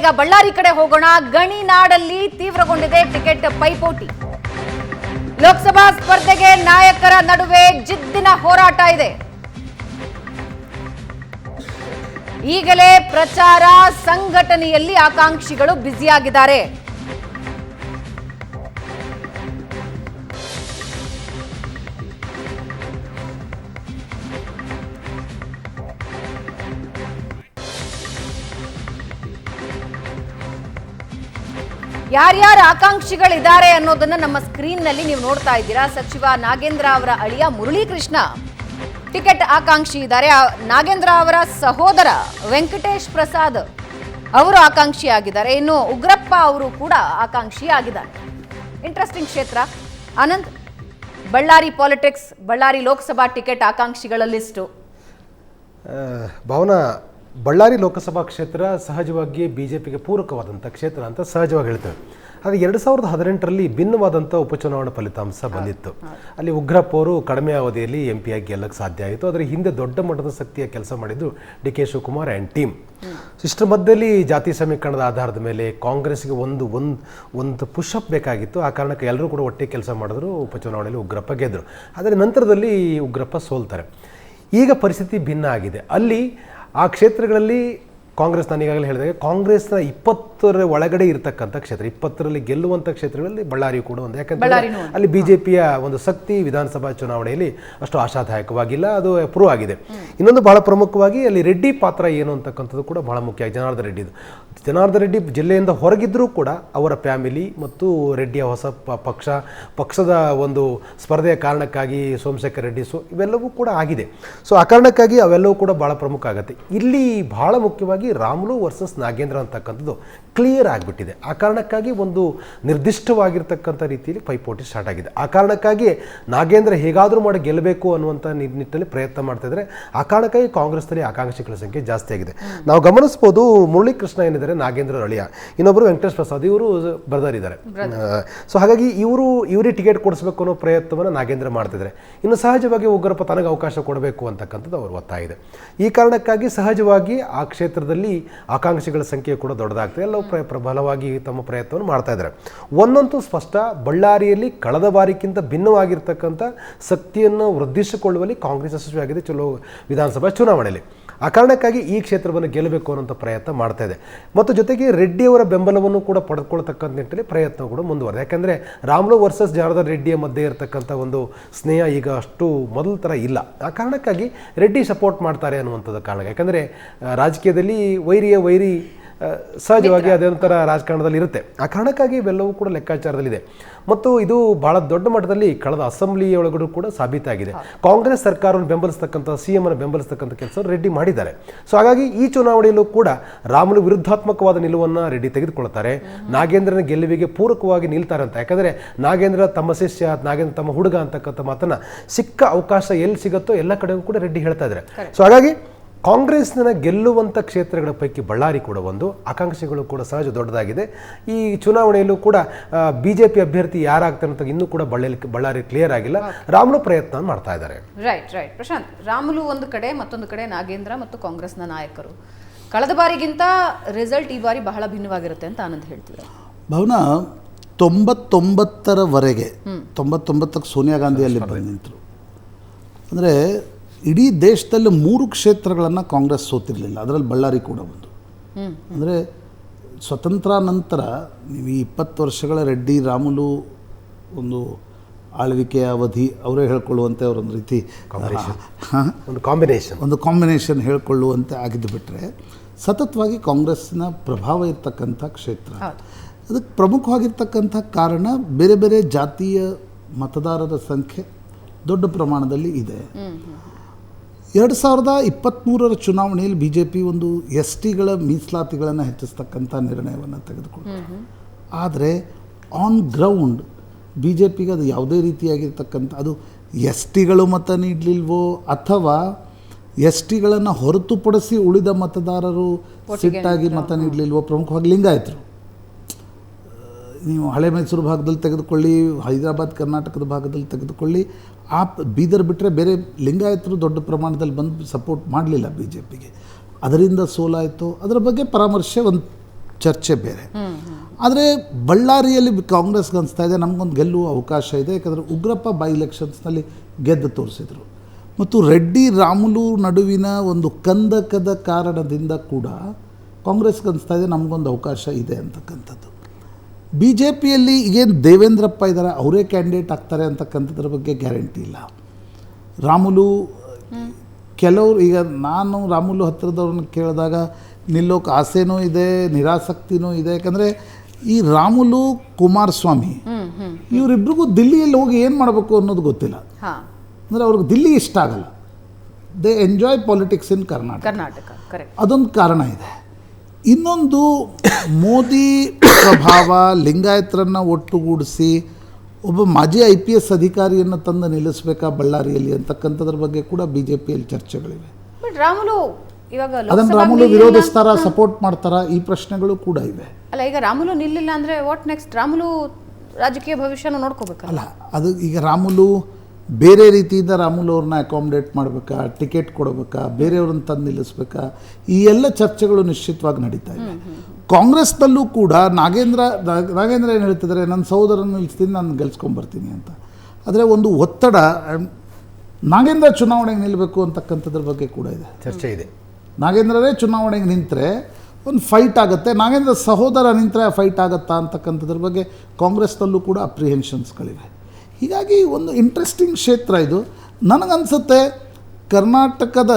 ಈಗ ಬಳ್ಳಾರಿ ಕಡೆ ಹೋಗೋಣ. ಗಣಿನಾಡಲ್ಲಿ ತೀವ್ರಗೊಂಡಿದೆ ಟಿಕೆಟ್ ಪೈಪೋಟಿ. ಲೋಕಸಭಾ ಸ್ಪರ್ಧೆಗೆ ನಾಯಕರ ನಡುವೆ ಜಿದ್ದಿನ ಹೋರಾಟ ಇದೆ. ಈಗಲೇ ಪ್ರಚಾರ, ಸಂಘಟನೆಯಲ್ಲಿ ಆಕಾಂಕ್ಷಿಗಳು ಬ್ಯುಸಿಯಾಗಿದ್ದಾರೆ. ಯಾರ್ಯಾರು ಆಕಾಂಕ್ಷಿಗಳಿದ್ದಾರೆ ಅನ್ನೋದನ್ನ ನಮ್ಮ ಸ್ಕ್ರೀನ್ನಲ್ಲಿ ನೀವು ನೋಡ್ತಾ ಇದ್ದೀರಾ. ಸಚಿವ ನಾಗೇಂದ್ರ ಅವರ ಅಳಿಯ ಮುರಳೀಕೃಷ್ಣ. ಟಿಕೆಟ್ ಆಕಾಂಕ್ಷಿ ಇದ್ದಾರೆ. ನಾಗೇಂದ್ರ ಅವರ ಸಹೋದರ ವೆಂಕಟೇಶ್ ಪ್ರಸಾದ್ ಅವರು ಆಕಾಂಕ್ಷಿ ಆಗಿದ್ದಾರೆ ಇನ್ನು ಉಗ್ರಪ್ಪ ಅವರು ಕೂಡ ಆಕಾಂಕ್ಷಿ ಆಗಿದ್ದಾರೆ ಇಂಟ್ರೆಸ್ಟಿಂಗ್ ಕ್ಷೇತ್ರ. ಅನಂತ್, ಬಳ್ಳಾರಿ ಪಾಲಿಟಿಕ್ಸ್ ಬಳ್ಳಾರಿ ಲೋಕಸಭಾ ಟಿಕೆಟ್ ಆಕಾಂಕ್ಷಿಗಳ ಲಿಸ್ಟು. ಭಾವನಾ ಬಳ್ಳಾರಿ ಲೋಕಸಭಾ ಕ್ಷೇತ್ರ ಸಹಜವಾಗಿ ಬಿ ಜೆ ಪಿಗೆ ಪೂರಕವಾದಂಥ ಕ್ಷೇತ್ರ ಅಂತ ಸಹಜವಾಗಿ ಹೇಳ್ತೇವೆ. ಆದರೆ ಎರಡು ಸಾವಿರದ ಹದಿನೆಂಟರಲ್ಲಿ ಭಿನ್ನವಾದಂಥ ಉಪಚುನಾವಣಾ ಫಲಿತಾಂಶ ಬಂದಿತ್ತು. ಅಲ್ಲಿ ಉಗ್ರಪ್ಪ ಅವರು ಕಡಿಮೆ ಅವಧಿಯಲ್ಲಿ ಎಂ ಪಿಯಾಗಿ ಗೆಲ್ಲಕ್ಕೆ ಸಾಧ್ಯ ಆಯಿತು. ಅದರ ಹಿಂದೆ ದೊಡ್ಡ ಮಟ್ಟದ ಶಕ್ತಿಯ ಕೆಲಸ ಮಾಡಿದ್ದು D K Shivakumar and team. ಇಷ್ಟರ ಮಧ್ಯದಲ್ಲಿ ಜಾತಿ ಸಮೀಕರಣದ ಆಧಾರದ ಮೇಲೆ ಕಾಂಗ್ರೆಸ್ಗೆ ಒಂದು ಒಂದು ಒಂದು ಪುಷಪ್ ಬೇಕಾಗಿತ್ತು. ಆ ಕಾರಣಕ್ಕೆ ಎಲ್ಲರೂ ಕೂಡ ಒಟ್ಟಿಗೆ ಕೆಲಸ ಮಾಡಿದ್ರು. ಉಪಚುನಾವಣೆಯಲ್ಲಿ ಉಗ್ರಪ್ಪ ಗೆದ್ದರು ಆದರೆ ನಂತರದಲ್ಲಿ ಉಗ್ರಪ್ಪ ಸೋಲ್ತಾರೆ. ಈಗ ಪರಿಸ್ಥಿತಿ ಭಿನ್ನ ಆಗಿದೆ. ಅಲ್ಲಿ ಆ ಕ್ಷೇತ್ರಗಳಲ್ಲಿ ಕಾಂಗ್ರೆಸ್ ನಾನು ಈಗಾಗಲೇ ಹೇಳಿದಾಗ ಕಾಂಗ್ರೆಸ್ನ ಇಪ್ಪತ್ತರ ಒಳಗಡೆ ಇರತಕ್ಕಂಥ ಕ್ಷೇತ್ರ ಇಪ್ಪತ್ತರಲ್ಲಿ ಗೆಲ್ಲುವಂಥ ಕ್ಷೇತ್ರಗಳಲ್ಲಿ ಬಳ್ಳಾರಿ ಕೂಡ ಒಂದು. ಯಾಕಂದರೆ ಅಲ್ಲಿ ಬಿ ಜೆ ಪಿಯ ಒಂದು ಶಕ್ತಿ ವಿಧಾನಸಭಾ ಚುನಾವಣೆಯಲ್ಲಿ ಅಷ್ಟು ಆಶಾದಾಯಕವಾಗಿಲ್ಲ ಅದು ಪ್ರೂವ್ ಆಗಿದೆ. ಇನ್ನೊಂದು ಬಹಳ ಪ್ರಮುಖವಾಗಿ ಅಲ್ಲಿ ರೆಡ್ಡಿ ಪಾತ್ರ ಏನು ಅಂತಕ್ಕಂಥದ್ದು ಕೂಡ ಬಹಳ ಮುಖ್ಯ ಜನಾರ್ದನ್ ರೆಡ್ಡಿದು ಜನಾರ್ದನ್ ರೆಡ್ಡಿ ಜಿಲ್ಲೆಯಿಂದ ಹೊರಗಿದ್ರೂ ಕೂಡ ಅವರ ಫ್ಯಾಮಿಲಿ ಮತ್ತು ರೆಡ್ಡಿಯ ಹೊಸ ಪಕ್ಷ ಪಕ್ಷದ ಒಂದು ಸ್ಪರ್ಧೆಯ ಕಾರಣಕ್ಕಾಗಿ ಸೋಮಶೇಖರ್ ರೆಡ್ಡಿ ಸೊ ಇವೆಲ್ಲವೂ ಕೂಡ ಆಗಿದೆ. ಸೊ ಆ ಕಾರಣಕ್ಕಾಗಿ ಅವೆಲ್ಲವೂ ಕೂಡ ಭಾಳ ಪ್ರಮುಖ ಆಗುತ್ತೆ. ಇಲ್ಲಿ ಬಹಳ ಮುಖ್ಯವಾಗಿ ರಾಮುಲು ವರ್ಸಸ್ ನಾಗೇಂದ್ರ ಅಂತಕ್ಕಂಥದ್ದು ಕ್ಲಿಯರ್ ಆಗಿಬಿಟ್ಟಿದೆ. ಆ ಕಾರಣಕ್ಕಾಗಿ ಒಂದು ನಿರ್ದಿಷ್ಟವಾಗಿರ್ತಕ್ಕಂಥ ರೀತಿಯಲ್ಲಿ ಪೈಪೋಟಿ ಸ್ಟಾರ್ಟ್ ಆಗಿದೆ. ಆ ಕಾರಣಕ್ಕಾಗಿ ನಾಗೇಂದ್ರ ಹೇಗಾದರೂ ಮಾಡಿ ಗೆಲ್ಲಬೇಕು ಅನ್ನುವಂಥ ನಿಟ್ಟಿನಲ್ಲಿ ಪ್ರಯತ್ನ ಮಾಡ್ತಾ ಇದ್ದಾರೆ. ಆ ಕಾರಣಕ್ಕಾಗಿ ಕಾಂಗ್ರೆಸ್ನಲ್ಲಿ ಆಕಾಂಕ್ಷಿಗಳ ಸಂಖ್ಯೆ ಜಾಸ್ತಿ ಆಗಿದೆ. ನಾವು ಗಮನಿಸ್ಬೋದು ಮುರಳೀಕೃಷ್ಣ ಏನಿದ್ದಾರೆ? ನಾಗೇಂದ್ರ ಅಳಿಯ. ಇನ್ನೊಬ್ಬರು ವೆಂಕಟೇಶ್ ಪ್ರಸಾದ್ ಇವರು ಬರ್ದರಿದ್ದಾರೆ ಸೊ ಹಾಗಾಗಿ ಇವರು ಇವರಿಗೆ ಟಿಕೆಟ್ ಕೊಡಿಸ್ಬೇಕು ಅನ್ನೋ ಪ್ರಯತ್ನವನ್ನು ನಾಗೇಂದ್ರ ಮಾಡ್ತಿದ್ದಾರೆ ಇನ್ನು ಸಹಜವಾಗಿ ಉಗ್ರಪ್ಪ ತನಗೆ ಅವಕಾಶ ಕೊಡಬೇಕು ಅಂತಕ್ಕಂಥದ್ದು ಅವರು ಒತ್ತಾಯ ಇದೆ. ಈ ಕಾರಣಕ್ಕಾಗಿ ಸಹಜವಾಗಿ ಆ ಕ್ಷೇತ್ರದಲ್ಲಿ ಆಕಾಂಕ್ಷಿಗಳ ಸಂಖ್ಯೆ ಕೂಡ ದೊಡ್ಡದಾಗ್ತದೆ. ಎಲ್ಲವೂ ಪ್ರ ಪ್ರಬಲವಾಗಿ ತಮ್ಮ ಪ್ರಯತ್ನವನ್ನು ಮಾಡ್ತಾ ಇದ್ದಾರೆ. ಒಂದಂತೂ ಸ್ಪಷ್ಟ, ಬಳ್ಳಾರಿಯಲ್ಲಿ ಕಳೆದ ಬಾರಿಗಿಂತ ಭಿನ್ನವಾಗಿರ್ತಕ್ಕಂಥ ಶಕ್ತಿಯನ್ನು ವೃದ್ಧಿಸಿಕೊಳ್ಳುವಲ್ಲಿ ಕಾಂಗ್ರೆಸ್ ಯಶಸ್ವಿಯಾಗಿದೆ ಚಲೋ ವಿಧಾನಸಭಾ ಚುನಾವಣೆಯಲ್ಲಿ. ಆ ಕಾರಣಕ್ಕಾಗಿ ಈ ಕ್ಷೇತ್ರವನ್ನು ಗೆಲ್ಲಬೇಕು ಅನ್ನೋಂಥ ಪ್ರಯತ್ನ ಮಾಡ್ತಾ ಇದೆ. ಮತ್ತು ಜೊತೆಗೆ ರೆಡ್ಡಿಯವರ ಬೆಂಬಲವನ್ನು ಕೂಡ ಪಡೆದುಕೊಳ್ತಕ್ಕಂಥ ನಿಟ್ಟಿನಲ್ಲಿ ಪ್ರಯತ್ನ ಕೂಡ ಮುಂದುವರೆದ ಯಾಕಂದರೆ ರಾಮ್ಲು ವರ್ಸಸ್ ಜಾರದಾ ರೆಡ್ಡಿಯ ಮಧ್ಯೆ ಇರತಕ್ಕಂಥ ಒಂದು ಸ್ನೇಹ ಈಗ ಅಷ್ಟು ಮೊದಲ ಥರ ಇಲ್ಲ. ಆ ಕಾರಣಕ್ಕಾಗಿ ರೆಡ್ಡಿ ಸಪೋರ್ಟ್ ಮಾಡ್ತಾರೆ ಅನ್ನುವಂಥದ್ದು ಕಾರಣ. ಯಾಕಂದರೆ ರಾಜಕೀಯದಲ್ಲಿ ವೈರಿಯ ವೈರಿ ಸಹಜವಾಗಿ ಸಹಜವಾಗಿ ಒಂಥರ ರಾಜಕಾರಣದಲ್ಲಿ ಇರುತ್ತೆ. ಆ ಕಾರಣಕ್ಕಾಗಿ ಇವೆಲ್ಲವೂ ಕೂಡ ಲೆಕ್ಕಾಚಾರದಲ್ಲಿದೆ. ಮತ್ತು ಇದು ಬಹಳ ದೊಡ್ಡ ಮಟ್ಟದಲ್ಲಿ ಕಳೆದ ಅಸೆಂಬ್ಲಿಯೊಳಗಡೆ ಕೂಡ ಸಾಬೀತಾಗಿದೆ. ಕಾಂಗ್ರೆಸ್ ಸರ್ಕಾರವನ್ನು ಬೆಂಬಲಿಸ್ತಕ್ಕಂಥ ಸಿ ಎಂ ಅನ್ನು ಬೆಂಬಲಿಸ್ತಕ್ಕಂಥ ಕೆಲಸ ರೆಡ್ಡಿ ಮಾಡಿದ್ದಾರೆ. ಸೊ ಹಾಗಾಗಿ ಈ ಚುನಾವಣೆಯಲ್ಲೂ ಕೂಡ ರಾಮುಲು ವಿರುದ್ಧಾತ್ಮಕವಾದ ನಿಲುವನ್ನು ರೆಡ್ಡಿ ತೆಗೆದುಕೊಳ್ತಾರೆ ನಾಗೇಂದ್ರನ ಗೆಲುವಿಗೆ ಪೂರಕವಾಗಿ ನಿಲ್ತಾರೆ ಅಂತ ಯಾಕಂದರೆ ನಾಗೇಂದ್ರ ತಮ್ಮ ಶಿಷ್ಯ ನಾಗೇಂದ್ರ ತಮ್ಮ ಹುಡುಗ ಅಂತಕ್ಕಂಥ ಮಾತನ್ನು ಸಿಕ್ಕ ಅವಕಾಶ ಎಲ್ಲಿ ಸಿಗುತ್ತೋ ಎಲ್ಲ ಕಡೆಗೂ ಕೂಡ ರೆಡ್ಡಿ ಹೇಳ್ತಾ ಇದ್ದಾರೆ. ಸೊ ಹಾಗಾಗಿ ಕಾಂಗ್ರೆಸ್ನ ಗೆಲ್ಲುವಂಥ ಕ್ಷೇತ್ರಗಳ ಪೈಕಿ ಬಳ್ಳಾರಿ ಕೂಡ ಒಂದು. ಆಕಾಂಕ್ಷೆಗಳು ಕೂಡ ಸಹಜ ದೊಡ್ಡದಾಗಿದೆ. ಈ ಚುನಾವಣೆಯಲ್ಲೂ ಕೂಡ ಬಿ ಜೆ ಪಿ ಅಭ್ಯರ್ಥಿ ಯಾರಾಗ್ತಾರೆ ಅಂತ ಇನ್ನೂ ಕೂಡ ಬಳ್ಳಿ ಬಳ್ಳಾರಿ ಕ್ಲಿಯರ್ ಆಗಿಲ್ಲ. ರಾಮುಲು ಪ್ರಯತ್ನ ಮಾಡ್ತಾ ಇದ್ದಾರೆ. ರೈಟ್ ರೈಟ್ ಪ್ರಶಾಂತ್ ರಾಮುಲು ಒಂದು ಕಡೆ ಮತ್ತೊಂದು ಕಡೆ ನಾಗೇಂದ್ರ ಮತ್ತು ಕಾಂಗ್ರೆಸ್ನ ನಾಯಕರು. ಕಳೆದ ಬಾರಿಗಿಂತ ರಿಸಲ್ಟ್ ಈ ಬಾರಿ ಬಹಳ ಭಿನ್ನವಾಗಿರುತ್ತೆ ಅಂತ ಆನಂದ್ ಹೇಳ್ತಿದ್ದಾರೆ ಭವನ ತೊಂಬತ್ತೊಂಬತ್ತರವರೆಗೆ ತೊಂಬತ್ತೊಂಬತ್ತಕ್ಕೆ ಸೋನಿಯಾ ಗಾಂಧಿ ಅಲ್ಲಿ ಬಂದು ನಿಂತರು. ಅಂದರೆ ಇಡೀ ದೇಶದಲ್ಲಿ ಮೂರು ಕ್ಷೇತ್ರಗಳನ್ನು ಕಾಂಗ್ರೆಸ್ ಸೋತಿರಲಿಲ್ಲ. ಅದರಲ್ಲಿ ಬಳ್ಳಾರಿ ಕೂಡ ಒಂದು ಅಂದರೆ ಸ್ವತಂತ್ರ ನಂತರ ನೀವು ಈ ಇಪ್ಪತ್ತು ವರ್ಷಗಳ ರೆಡ್ಡಿ ರಾಮುಲು ಒಂದು ಆಳ್ವಿಕೆಯ ಅವಧಿ ಅವರೇ ಹೇಳ್ಕೊಳ್ಳುವಂತೆ ಅವರೊಂದು ರೀತಿ ಒಂದು ಕಾಂಬಿನೇಷನ್ ಒಂದು ಕಾಂಬಿನೇಷನ್ ಹೇಳ್ಕೊಳ್ಳುವಂತೆ ಆಗಿದ್ದು ಬಿಟ್ಟರೆ ಸತತವಾಗಿ ಕಾಂಗ್ರೆಸ್ನ ಪ್ರಭಾವ ಇರ್ತಕ್ಕಂಥ ಕ್ಷೇತ್ರ. ಅದಕ್ಕೆ ಪ್ರಮುಖವಾಗಿರ್ತಕ್ಕಂಥ ಕಾರಣ ಬೇರೆ ಬೇರೆ ಜಾತಿಯ ಮತದಾರರ ಸಂಖ್ಯೆ ದೊಡ್ಡ ಪ್ರಮಾಣದಲ್ಲಿ ಇದೆ. ಎರಡು ಸಾವಿರದ ಇಪ್ಪತ್ತ್ಮೂರರ ಚುನಾವಣೆಯಲ್ಲಿ ಬಿ ಜೆ ಪಿ ಒಂದು ಎಸ್ ಟಿಗಳ ಮೀಸಲಾತಿಗಳನ್ನು ಹೆಚ್ಚಿಸ್ತಕ್ಕಂಥ ನಿರ್ಣಯವನ್ನು ತೆಗೆದುಕೊಳ್ತಾರೆ ಆದರೆ ಆನ್ ಗ್ರೌಂಡ್ ಬಿ ಜೆ ಪಿಗೆ ಅದು ಯಾವುದೇ ರೀತಿಯಾಗಿರ್ತಕ್ಕಂಥ ಅದು ಎಸ್ ಟಿಗಳು ಮತ ನೀಡಲಿಲ್ವೋ ಅಥವಾ ಎಸ್ ಟಿಗಳನ್ನು ಹೊರತುಪಡಿಸಿ ಉಳಿದ ಮತದಾರರು ಸಿಟ್ಟಾಗಿ ಮತ ನೀಡಲಿಲ್ವೋ ಪ್ರಮುಖವಾಗಿ ಲಿಂಗಾಯತರು. ನೀವು ಹಳೆ ಮೈಸೂರು ಭಾಗದಲ್ಲಿ ತೆಗೆದುಕೊಳ್ಳಿ ಹೈದರಾಬಾದ್ ಕರ್ನಾಟಕದ ಭಾಗದಲ್ಲಿ ತೆಗೆದುಕೊಳ್ಳಿ ಆ ಬೀದರ್ ಬಿಟ್ಟರೆ ಬೇರೆ ಲಿಂಗಾಯತರು ದೊಡ್ಡ ಪ್ರಮಾಣದಲ್ಲಿ ಬಂದು ಸಪೋರ್ಟ್ ಮಾಡಲಿಲ್ಲ ಬಿ ಜೆ ಪಿಗೆ ಅದರಿಂದ ಸೋಲಾಯಿತು. ಅದರ ಬಗ್ಗೆ ಪರಾಮರ್ಶೆ ಒಂದು ಚರ್ಚೆ ಬೇರೆ. ಆದರೆ ಬಳ್ಳಾರಿಯಲ್ಲಿ ಕಾಂಗ್ರೆಸ್ಗೆ ಅನಿಸ್ತಾ ಇದೆ ನಮಗೊಂದು ಗೆಲ್ಲುವ ಅವಕಾಶ ಇದೆ. ಯಾಕಂದರೆ ಉಗ್ರಪ್ಪ ಬೈ ಎಲೆಕ್ಷನ್ಸ್ನಲ್ಲಿ ಗೆದ್ದು ತೋರಿಸಿದರು. ಮತ್ತು ರೆಡ್ಡಿ ರಾಮುಲು ನಡುವಿನ ಒಂದು ಕಂದಕದ ಕಾರಣದಿಂದ ಕೂಡ ಕಾಂಗ್ರೆಸ್ಗೆ ಅನಿಸ್ತಾ ಇದೆ ನಮಗೊಂದು ಅವಕಾಶ ಇದೆ ಅಂತಕ್ಕಂಥದ್ದು. ಬಿ ಜೆ ಪಿಯಲ್ಲಿ ಈಗೇನು ದೇವೇಂದ್ರಪ್ಪ ಇದ್ದಾರೆ ಅವರೇ ಕ್ಯಾಂಡಿಡೇಟ್ ಆಗ್ತಾರೆ ಅಂತಕ್ಕಂಥದ್ರ ಬಗ್ಗೆ ಗ್ಯಾರಂಟಿ ಇಲ್ಲ. ರಾಮುಲು ಕೆಲವರು ಈಗ ನಾನು ರಾಮುಲು ಹತ್ತಿರದವ್ರನ್ನ ಕೇಳಿದಾಗ ನಿಲ್ಲೋಕೆ ಆಸೆನೂ ಇದೆ ನಿರಾಸಕ್ತಿನೂ ಇದೆ ಯಾಕಂದರೆ ಈ ರಾಮುಲು ಕುಮಾರಸ್ವಾಮಿ ಇವರಿಬ್ರಿಗೂ ದಿಲ್ಲಿಯಲ್ಲಿ ಹೋಗಿ ಏನು ಮಾಡಬೇಕು ಅನ್ನೋದು ಗೊತ್ತಿಲ್ಲ. ಅಂದರೆ ಅವ್ರಿಗೆ ದಿಲ್ಲಿ ಇಷ್ಟ ಆಗಲ್ಲ. They enjoy politics in Karnataka Karnataka ಅದೊಂದು ಕಾರಣ ಇದೆ. ಇನ್ನೊಂದು ಮೋದಿ ಪ್ರಭಾವ ಲಿಂಗಾಯತರನ್ನು ಒಟ್ಟುಗೂಡಿಸಿ ಒಬ್ಬ ಮಾಜಿ ಐ ಪಿ ಎಸ್ ಅಧಿಕಾರಿಯನ್ನು ತಂದು ನಿಲ್ಲಿಸಬೇಕಾ ಬಳ್ಳಾರಿಯಲ್ಲಿ ಅಂತಕ್ಕಂಥದ್ರ ಬಗ್ಗೆ ಕೂಡ ಬಿ ಜೆ ಪಿಯಲ್ಲಿ ಚರ್ಚೆಗಳಿವೆ ರಾಮುಲು ಇವಾಗ ಅದನ್ನು ರಾಮುಲು ವಿರೋಧಿಸ್ತಾರ ವಿರೋಧಿಸ್ತಾರಾ ಸಪೋರ್ಟ್ ಮಾಡ್ತಾರ ಈ ಪ್ರಶ್ನೆಗಳು ಕೂಡ ಇವೆ. ಅಲ್ಲ ಈಗ ರಾಮುಲು ನಿಲ್ಲಿಲ್ಲ ಅಂದ್ರೆ ವಾಟ್ ನೆಕ್ಸ್ಟ್ ರಾಮುಲು ರಾಜಕೀಯ ಭವಿಷ್ಯನ ನೋಡ್ಕೋಬೇಕಲ್ಲ. ಅಲ್ಲ ಅದು ಈಗ ರಾಮುಲು ಬೇರೆ ರೀತಿಯಿಂದ ರಾಮುಲು ಅವ್ರನ್ನ ಅಕಾಮಿಡೇಟ್ ಮಾಡಬೇಕಾ ಟಿಕೆಟ್ ಕೊಡಬೇಕಾ ಬೇರೆಯವ್ರನ್ನ ತಂದು ನಿಲ್ಲಿಸ್ಬೇಕಾ ಈ ಎಲ್ಲ ಚರ್ಚೆಗಳು ನಿಶ್ಚಿತವಾಗಿ ನಡೀತಾ ಇವೆ ಕಾಂಗ್ರೆಸ್ನಲ್ಲೂ ಕೂಡ ನಾಗೇಂದ್ರ ನಾಗೇಂದ್ರ ಏನು ಹೇಳ್ತಿದ್ದಾರೆ ನನ್ನ ಸಹೋದರನ ನಿಲ್ಲಿಸ್ತೀನಿ ನಾನು ಗೆಲ್ಸ್ಕೊಂಬರ್ತೀನಿ ಅಂತ. ಆದರೆ ಒಂದು ಒತ್ತಡ ನಾಗೇಂದ್ರ ಚುನಾವಣೆಗೆ ನಿಲ್ಲಬೇಕು ಅಂತಕ್ಕಂಥದ್ರ ಬಗ್ಗೆ ಕೂಡ ಇದೆ. ಚರ್ಚೆ ಇದೆ. ನಾಗೇಂದ್ರರೇ ಚುನಾವಣೆಗೆ ನಿಂತರೆ ಒಂದು ಫೈಟ್ ಆಗುತ್ತೆ. ನಾಗೇಂದ್ರ ಸಹೋದರ ನಿಂತರೆ ಫೈಟ್ ಆಗುತ್ತಾ ಅಂತಕ್ಕಂಥದ್ರ ಬಗ್ಗೆ ಕಾಂಗ್ರೆಸ್ನಲ್ಲೂ ಕೂಡ ಅಪ್ರಿಹೆನ್ಷನ್ಸ್ಗಳಿವೆ ಹೀಗಾಗಿ ಒಂದು ಇಂಟ್ರೆಸ್ಟಿಂಗ್ ಕ್ಷೇತ್ರ ಇದು. ನನಗನ್ಸುತ್ತೆ ಕರ್ನಾಟಕದ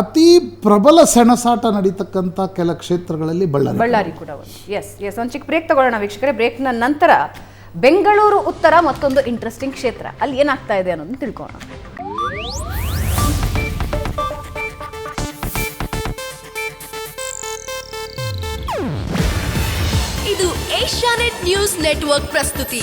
ಅತಿ ಪ್ರಬಲ ಸೆಣಸಾಟ ನಡೀತಕ್ಕಂಥ ಕೆಲ ಕ್ಷೇತ್ರಗಳಲ್ಲಿ ಬಳ್ಳಾರಿ. ಬಳ್ಳಾರಿ ಕೂಡ ಒಂದು. ಎಸ್ ಎಸ್ ಒಂದು ಚಿಕ್ಕ ಬ್ರೇಕ್ ತಗೊಳ್ಳೋಣ ವೀಕ್ಷಕರೇ. ಬ್ರೇಕ್ನ ನಂತರ ಬೆಂಗಳೂರು ಉತ್ತರ ಮತ್ತೊಂದು ಇಂಟ್ರೆಸ್ಟಿಂಗ್ ಕ್ಷೇತ್ರ. ಅಲ್ಲಿ ಏನಾಗ್ತಾ ಇದೆ ಅನ್ನೋದನ್ನ ತಿಳ್ಕೊಳ್ಳೋಣ. ಇದು ಏಷ್ಯಾನೆಟ್ ನ್ಯೂಸ್ ನೆಟ್ವರ್ಕ್ ಪ್ರಸ್ತುತಿ.